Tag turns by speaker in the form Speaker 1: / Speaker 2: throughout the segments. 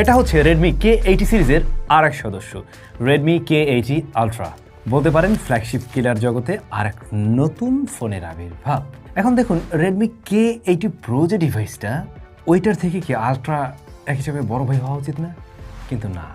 Speaker 1: এটা হচ্ছে Redmi K এইটি সিরিজের আর এক সদস্য রেডমি কে এইটি আলট্রা বলতে পারেন ফ্ল্যাগশিপ কিলার জগতে আর এক নতুন ফোনের আবির্ভাব। এখন দেখুন রেডমি কে এইটি প্রো যে ডিভাইসটা ওইটার থেকে কি আলট্রা এক হিসাবে বড় ভাই হওয়া উচিত না? কিন্তু না,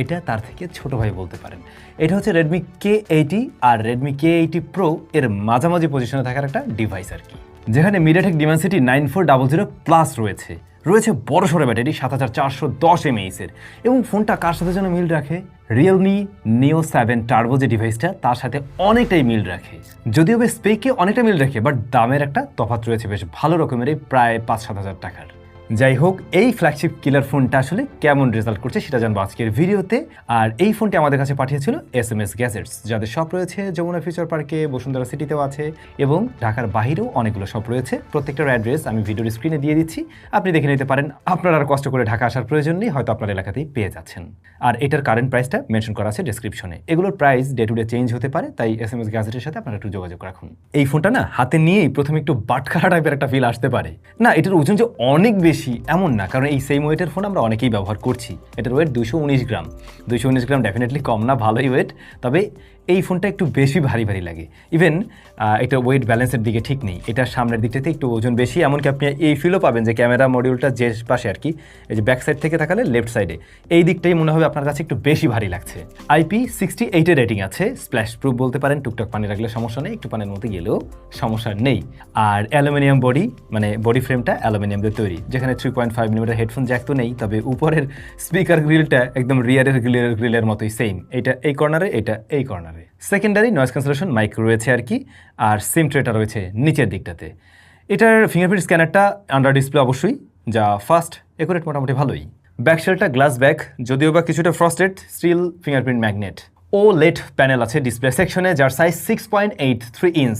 Speaker 1: এটা তার থেকে ছোট ভাই বলতে পারেন। এটা হচ্ছে রেডমি কে এইটি আর রেডমি কে এইটি প্রো এর মাঝামাঝি পজিশনে থাকার একটা ডিভাইস আর কি। যেখানে MediaTek Dimensity nine four double zero plus রয়েছে। রয়েছে বড় সড়ো ব্যাটারি সাত হাজার চারশো দশ এমএইসের এবং ফোনটা কার সাথে যেন মিল রাখে? রিয়েলমি নিও সেভেন টার্বো যে ডিভাইসটা তার সাথে অনেকটাই মিল রাখে। যদিও বেশ স্পেকে অনেকটা মিল রাখে বাট দামের একটা তফাৎ রয়েছে বেশ ভালো রকমেরই প্রায় পাঁচ সাত হাজার টাকার। যাই হোক, এই ফ্ল্যাগশিপ কিলার ফোনটা আসলে কেমন রেজাল্ট করছে সেটা জানব আজকের ভিডিওতে। আর এই ফোনটি আমাদের কাছে পাঠিয়েছিল এস এম এস গ্যাজেটস যাদের শপ রয়েছে যমুনা ফিউচার পার্কে বসুন্ধরা সিটিতেও আছে এবং ঢাকার বাইরেও অনেকগুলো শপ রয়েছে। প্রত্যেকটার অ্যাড্রেস আমি ভিডিওর স্ক্রিনে দিয়ে দিচ্ছি। আপনি দেখে নিতে পারেন, আপনার আর কষ্ট করে ঢাকা আসার প্রয়োজন নেই, হয়তো আপনার এলাকাতেই পেয়ে যাচ্ছেন। আর এটার কারেন্ট প্রাইসটা মেনশন করা আছে ডিসক্রিপশনে এগুলোর price day to day change হতে পারে, তাই এস এম এস গ্যাজেটের সাথে আপনারা একটু যোগাযোগ রাখুন। এই ফোনটা না, হাতে নিয়েই প্রথমে একটু বাটখারা টাইপের একটা ফিল আসতে পারে। না, এটার ওজন যে অনেক বেশি এমন না। কারণ এই সেম ওয়েটের ফোন আমরা অনেকেই ব্যবহার করছি। এটার ওয়েট দুশো গ্রাম। দুশো গ্রাম ডেফিনেটলি কম না, ভালোই ওয়েট তবে এই ফোনটা একটু বেশি ভারী ভারী লাগে। ইভেন এটা ওয়েট ব্যালেন্সের দিকে ঠিক নেই। এটার সামনের দিকটাতে একটু ওজন বেশি। এমনকি আপনি এই ফিলও পাবেন যে ক্যামেরা মডিউলটা যে পাশে আর কি, এই যে ব্যাক সাইড থেকে থাকালে লেফট সাইডে এই দিকটাই মনে হবে আপনার কাছে একটু বেশি ভারী লাগছে। আইপি সিক্সটি এইটের রেটিং আছে। স্প্ল্যাশ প্রুফ বলতে পারেন। টুকটাক পানি রাখলে সমস্যা নেই। একটু পানির মধ্যে গেলেও সমস্যা নেই। আর অ্যালুমিনিয়াম বডি মানে বডি ফ্রেমটা অ্যালুমিনিয়াম দিয়ে তৈরি। যেখানে three point five millimetre headphone jack তো নেই, তবে উপরের স্পিকার গ্রিলটা একদম রিয়ারের গ্রিলের গ্রিলের মতোই সেম এটা এই কর্নারে এটা এই কর্নারে সেকেন্ডারি নয়েজ ক্যান্সেলেশন মাইক রয়েছে আর কি, আর সিম ট্রেটা রয়েছে নিচের দিকটাতে। এটার ফিঙ্গারপ্রিন্ট স্ক্যানারটা আন্ডার ডিসপ্লে অবশ্যই, যা ফাস্ট একুরেট মোটামুটি ভালোই। ব্যাকশেলটা গ্লাস ব্যাক যদিও বা কিছুটা frosted steel fingerprint magnet OLED panel আছে ডিসপ্লে সেকশনে যার size six point eight three inch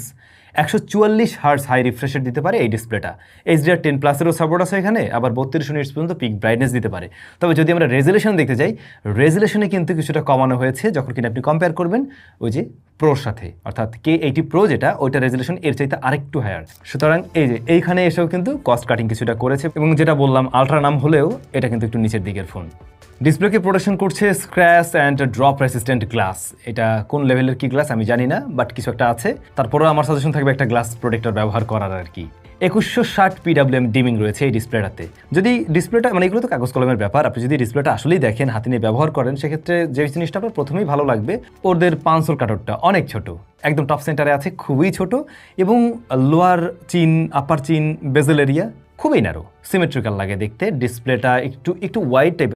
Speaker 1: একশো চুয়াল্লিশ হার্স হাই রিফ্রেশের দিতে পারে এই ডিসপ্লেটা। এইচডিআর টেন প্লাসেরও সাপোর্ট আছে এখানে, আবার বত্রিশ ইউনিটস পর্যন্ত পিক ব্রাইটনেস দিতে পারে। তবে যদি আমরা রেজুলেশন দেখতে যাই রেজুলেশনে কিন্তু কিছুটা কমানো হয়েছে, যখন কিনা আপনি কম্পেয়ার করবেন ওই যে প্রোর সাথে, অর্থাৎ কে এইটি প্রো যেটা, ওইটা রেজুলেশন এর চাইতে আরেকটু হায়ার সুতরাং এই যে এইখানে এসেও কিন্তু কস্ট কাটিং কিছুটা করেছে, এবং যেটা বললাম আলট্রা নাম হলেও, এটা কিন্তু একটু নিচের দিকের ফোন ডিসপ্লেকে প্রোটেকশন করছে scratch and drop resistant glass এটা কোন লেভেলের কি গ্লাস আমি জানি না বাট কিছু একটা আছে। তারপরেও আমার সাজেশন থাকবে একটা গ্লাস প্রোটেক্টর ব্যবহার করার আর কি। একুশশো ষাট পিডাব্লিউএম ডিমিং রয়েছে এই ডিসপ্লেটাতে যদি ডিসপ্লেটা মানে এগুলো তো কাগজ কলমের ব্যাপার, আপনি যদি ডিসপ্লেটা আসলেই দেখেন, হাতে নিয়ে ব্যবহার করেন, সেক্ষেত্রে যে জিনিসটা আপনার প্রথমেই ভালো লাগবে, ওদের পাঁচশোর কাটরটা অনেক ছোট। একদম টপ সেন্টারে আছে, খুবই ছোট, এবং lower chin upper chin bezel area খুবই ন্যারো সিমেট্রিক্যাল লাগে দেখতে ডিসপ্লেটা একটু একটু ওয়াইড টাইপের